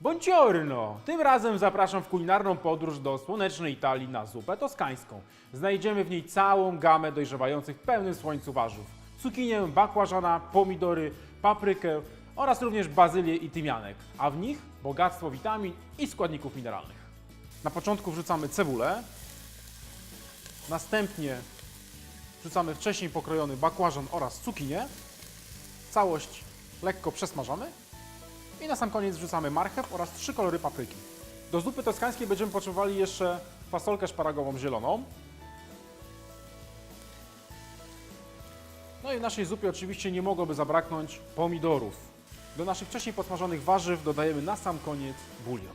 Buongiorno! Tym razem zapraszam w kulinarną podróż do słonecznej Italii na zupę toskańską. Znajdziemy w niej całą gamę dojrzewających w pełnym słońcu warzyw. Cukinię, bakłażana, pomidory, paprykę oraz również bazylię i tymianek, a w nich bogactwo witamin i składników mineralnych. Na początku wrzucamy cebulę, następnie wrzucamy wcześniej pokrojony bakłażan oraz cukinię. Całość lekko przesmażamy i na sam koniec wrzucamy marchew oraz trzy kolory papryki. Do zupy toskańskiej będziemy potrzebowali jeszcze fasolkę szparagową zieloną. No i w naszej zupie oczywiście nie mogłoby zabraknąć pomidorów. Do naszych wcześniej podsmażonych warzyw dodajemy na sam koniec bulion.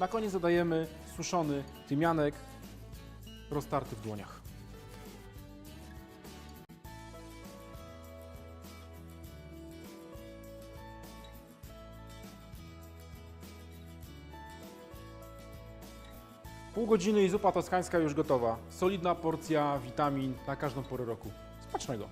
Na koniec dodajemy suszony tymianek roztarty w dłoniach. Pół godziny i zupa toskańska już gotowa. Solidna porcja witamin na każdą porę roku. Smacznego!